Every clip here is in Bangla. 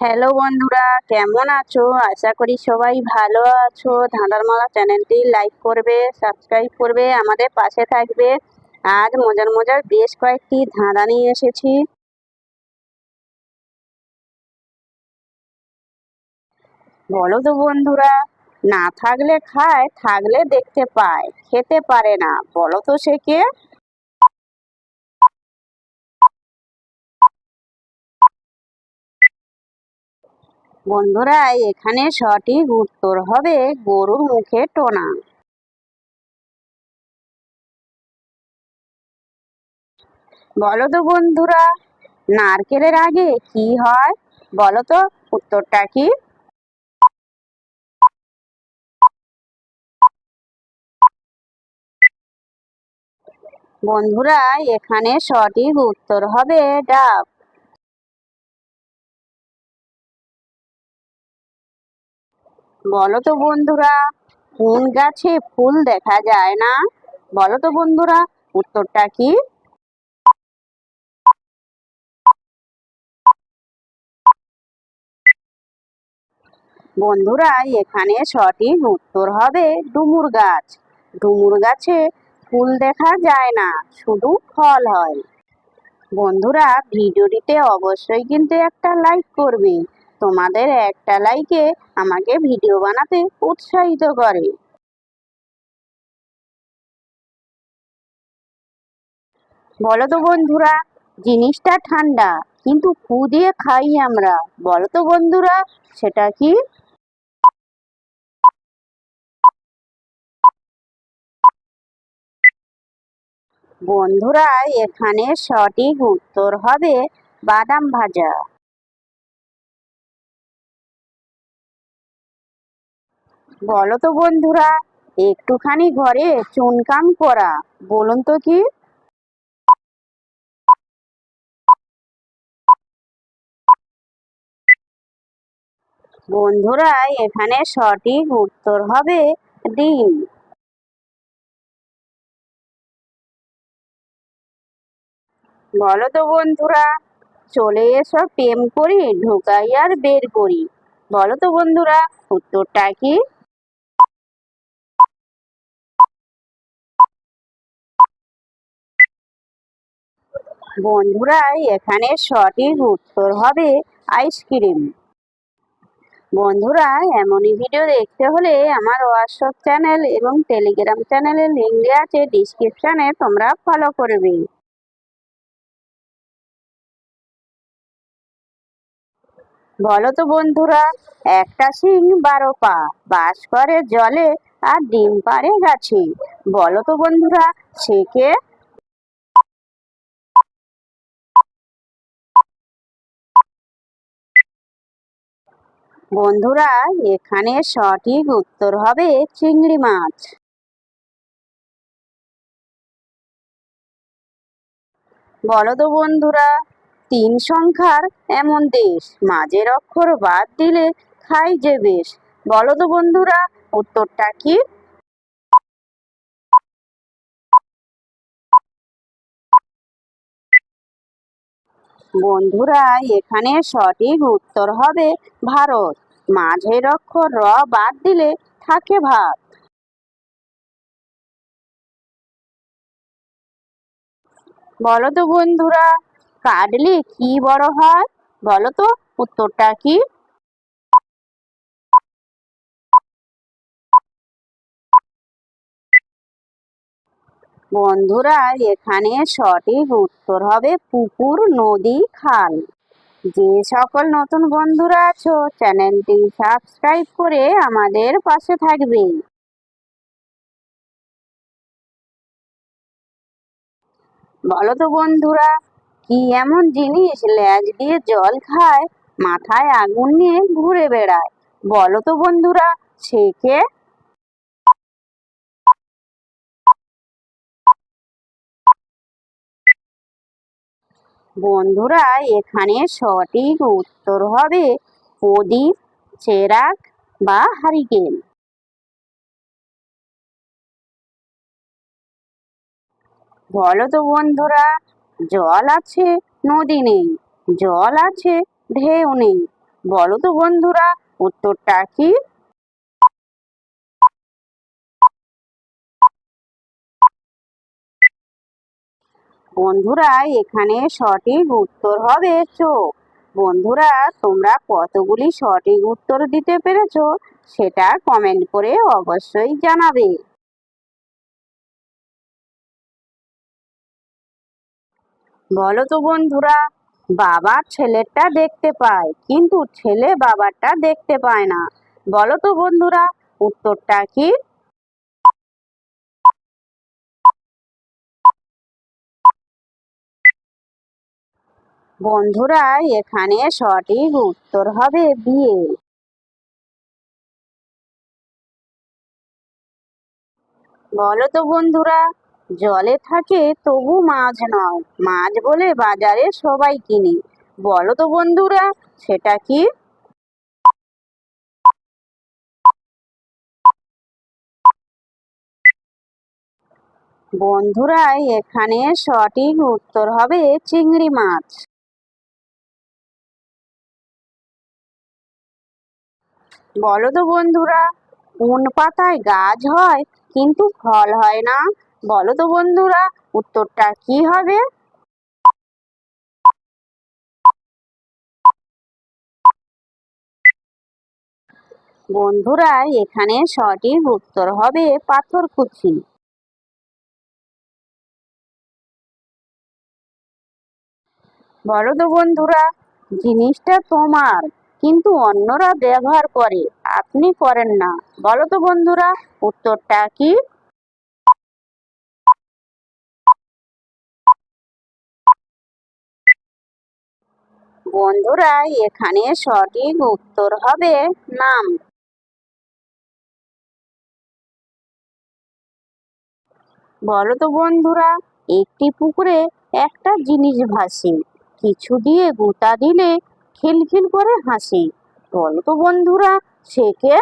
হ্যালো বন্ধুরা। কেমন আছো? আশা করি সবাই ভালো আছো। ধাঁধার মালা চ্যানেলটি লাইক করবে সাবস্ক্রাইব করবে, আমাদের পাশে থাকবে। আজ মজার মজার বেশ কয়েকটি ধাঁধা নিয়ে এসেছি। বলো তো বন্ধুরা, না থাকলে খায়, থাকলে দেখতে পায়, খেতে পারে না। বলো তো সে কে? বন্ধুরা, এখানে সঠিক উত্তর হবে গরুর মুখে টোনা। বলো তো বন্ধুরা, নারকেলের আগে কি হয়? বলো তো, উত্তরটা কি? বন্ধুরা, এখানে সঠিক উত্তর হবে ডাব। বলো তো বন্ধুরা কোন গাছে ফুল দেখা যায় না। বলো তো বন্ধুরা, উত্তরটা কি? বন্ধুরা, এখানে সঠিক উত্তর হবে ডুমুর গাছ। ডুমুর গাছে ফুল দেখা যায় না, শুধু ফল হয়। বন্ধুরা, ভিডিওটিতে অবশ্যই কিন্তু একটা লাইক করবে তোমাদের একটা লাইকে আমাকে ভিডিও বানাতে উৎসাহিত করে। বলো তো বন্ধুরা, জিনিসটা ঠান্ডা, কিন্তু ফু দিয়ে খাই আমরা। বলো তো বন্ধুরা, সেটা কি? বন্ধুরা, এখানে সঠিক উত্তর হবে বাদাম ভাজা। বলো তো বন্ধুরা, একটুখানি ঘরে চুনকাম করা, বলুন তো কি? বন্ধুরা, এখানে সঠিক উত্তর হবে ডিম। বলো তো বন্ধুরা, চলে এসো প্রেম করি, ঢুকাই আর বের করি। বলো তো বন্ধুরা, উত্তরটা কি? বন্ধুরা, এখানে সঠিক উত্তর হবে আইসক্রিম। বন্ধুরা, এমনই ভিডিও দেখতে হলে আমার হোয়াটসঅ্যাপ চ্যানেল এবং টেলিগ্রাম চ্যানেলের লিঙ্ক দেওয়া আছে ডিসক্রিপশানে তোমরা ফলো করবে। বলো তো বন্ধুরা, একটা সিং বারো পা, বাস করে জলে আর ডিম পারে গাছে। বলো তো বন্ধুরা, সে কে? বন্ধুরা, এখানে সঠিক উত্তর হবে চিংড়ি মাছ। বলো তো বন্ধুরা, তিন সংখ্যার এমন দেশ, মাঝের অক্ষর বাদ দিলে খাই যে বেশ। বলো তো বন্ধুরা, উত্তরটা কি? বন্ধুরা, এখানে সঠিক উত্তর হবে ভারত। মাঝের অক্ষর র বাদ দিলে থাকে ভাত। বলো তো বন্ধুরা, কাটলে কি বড় হয়? বলো তো, উত্তরটা কি? বন্ধুরা, এখানে সঠিক উত্তর হবে পুকুর, নদী, খাল। যে সকল নতুন বন্ধুরা আছো, চ্যানেলটি সাবস্ক্রাইব করে আমাদের পাশে থাকবে। বলো তো বন্ধুরা, কি এমন জিনিস ল্যাজ দিয়ে জল খায়, মাথায় আগুন নিয়ে ঘুরে বেড়ায়? বলো তো বন্ধুরা, সে কে? বন্ধুরা, এখানে সঠিক উত্তর হবে প্রদীপ চেরাক বা হারিকেন। বলো তো বন্ধুরা, জল আছে, নদী নেই, জল আছে, ঢেউ নেই। বলো তো বন্ধুরা, উত্তরটা কি? বন্ধুরা, এখানে সঠিক উত্তর হবে চোখ বন্ধুরা, তোমরা কতগুলি সঠিক উত্তর দিতে পেরেছ সেটা কমেন্ট করে অবশ্যই জানাবে। বলো তো বন্ধুরা বাবা ছেলেরটা দেখতে পায়, কিন্তু ছেলে বাবারটা দেখতে পায় না। বলো তো বন্ধুরা, উত্তরটা কি? বন্ধুরা, এখানে সঠিক উত্তর হবে বিয়ে বলো তো বন্ধুরা, জলে থাকে তবু মাছ নয়। মাছ বলে বাজারে সবাই কিনে। বলো তো বন্ধুরা, সেটা কি? বন্ধুরা, এখানে সঠিক উত্তর হবে চিংড়ি মাছ। বলো তো বন্ধুরা কোন পাতায় গাছ হয় কিন্তু ফল হয় না। বলো তো বন্ধুরা, উত্তরটা কি হবে? বন্ধুরা, এখানে সঠিক উত্তর হবে পাথরকুচি বলো তো বন্ধুরা, জিনিসটা তোমার। কিন্তু অন্যরা ব্যবহার করে, আপনি করেন না। বলো তো বন্ধুরা, উত্তরটা কি? বন্ধুরা, এখানে সঠিক উত্তর হবে নাম। বলো তো বন্ধুরা, একটি পুকুরে একটা জিনিস ভাসে। কিছু দিয়ে গোতা দিলে খিলখিল করে হাসি। বলো তো বন্ধুরা, সে কে?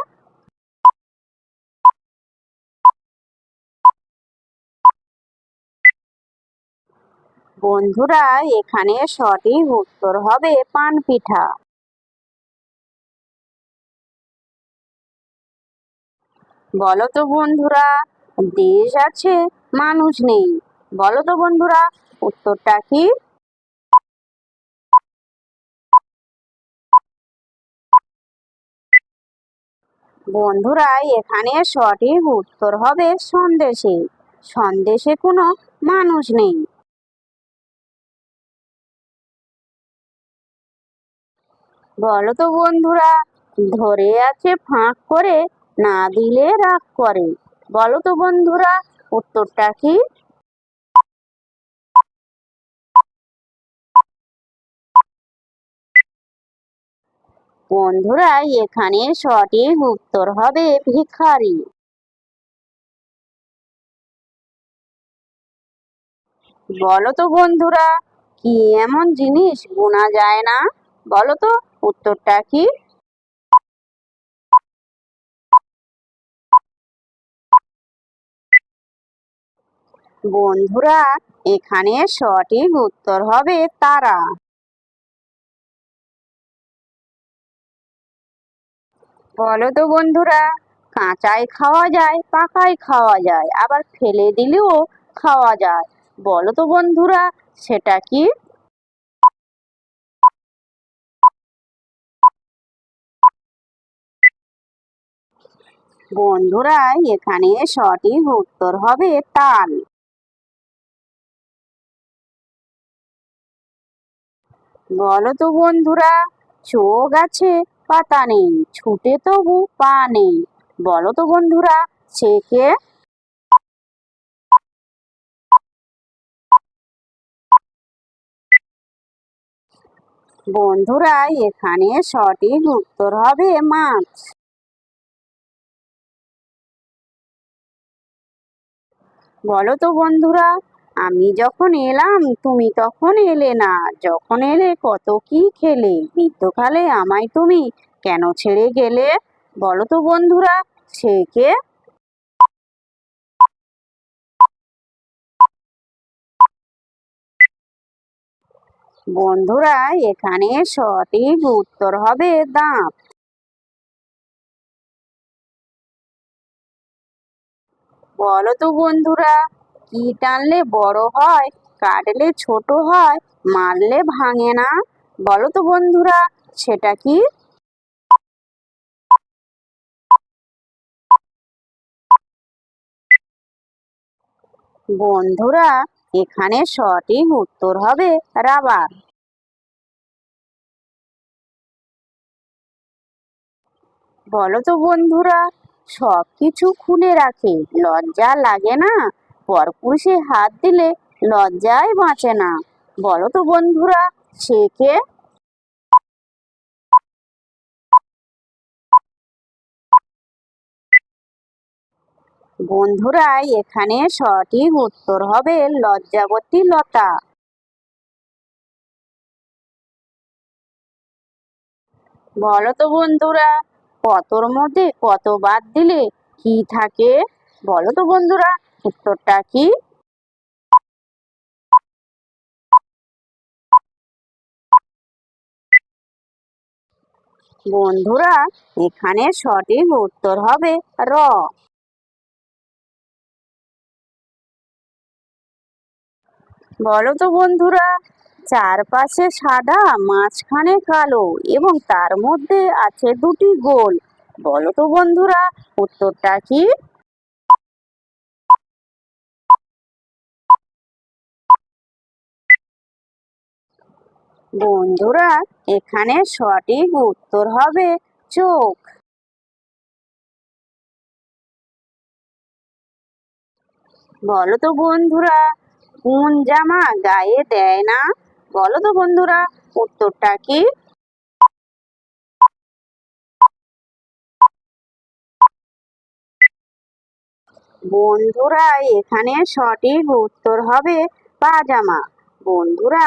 বন্ধুরা, এখানে সঠিক উত্তর হবে পান পিঠা। বলো তো বন্ধুরা, দেশ আছে, মানুষ নেই। বলো তো বন্ধুরা, উত্তরটা কি? বন্ধুরা এখানে সঠিক উত্তর হবে সন্দেশে। সন্দেশে কোনো মানুষ নেই। বলো তো বন্ধুরা, ধরে আছে ফাঁক করে, না দিলে রাগ করে। বলো তো বন্ধুরা, উত্তরটা কি? বন্ধুরা, এখানে সঠিক উত্তর হবে ভিখারি। বলো তো বন্ধুরা, কি এমন জিনিস গোনা যায় না? বলো তো, উত্তরটা কি? বন্ধুরা, এখানে সঠিক উত্তর হবে তারা। বলো তো বন্ধুরা কাঁচায় খাওয়া যায় পাকায় খাওয়া যায়, আবার ফেলে দিলেও খাওয়া যায়। বলো তো বন্ধুরা, সেটা কি? বন্ধুরা, এখানে সঠিক উত্তর হবে তাল। বলো তো বন্ধুরা, চোখ আছে পাতা নেই, ছুটে তবু পা নেই। বলো তো বন্ধুরা, সে কে? বন্ধুরা, এখানে সঠিক উত্তর হবে মাছ। বলো তো বন্ধুরা আমি যখন এলাম, তুমি তখন এলে না। যখন এলে কত কি খেলে? বৃদ্ধকালে আমায় তুমি কেন ছেড়ে গেলে? বলো তো বন্ধুরা, সে কে? বন্ধুরা, এখানে সঠিক উত্তর হবে দাঁত। বলো তো বন্ধুরা কি টানলে বড় হয়, কাটলে ছোট হয়, মারলে ভাঙে না। বলো তো বন্ধুরা, সেটা কি? বন্ধুরা, এখানে সঠিক উত্তর হবে রাবার। বলো তো বন্ধুরা সব কিছু খুলে রাখে, লজ্জা লাগে না? পরপুরুষে হাত দিলে লজ্জায় বাঁচে না। বলো তো বন্ধুরা, সে কে? বন্ধুরা, এখানে সঠিক উত্তর হবে লজ্জাবতী লতা। বলো তো বন্ধুরা, কতর মধ্যে কত বাদ দিলে কি থাকে? বলো তো বন্ধুরা উত্তরটা কি? বন্ধুরা, এখানে সঠিক উত্তর হবে র। বলো তো বন্ধুরা, চারপাশে সাদা, মাঝখানে কালো এবং তার মধ্যে আছে দুটি গোল। বলো তো বন্ধুরা, উত্তরটা কি? বন্ধুরা, এখানে সঠিক উত্তর হবে চোখ। বলো তো বন্ধুরা, কোন জামা গায়ে দেয় না? বলো তো বন্ধুরা, উত্তরটা কি? বন্ধুরা, এখানে সঠিক উত্তর হবে পাজামা। বন্ধুরা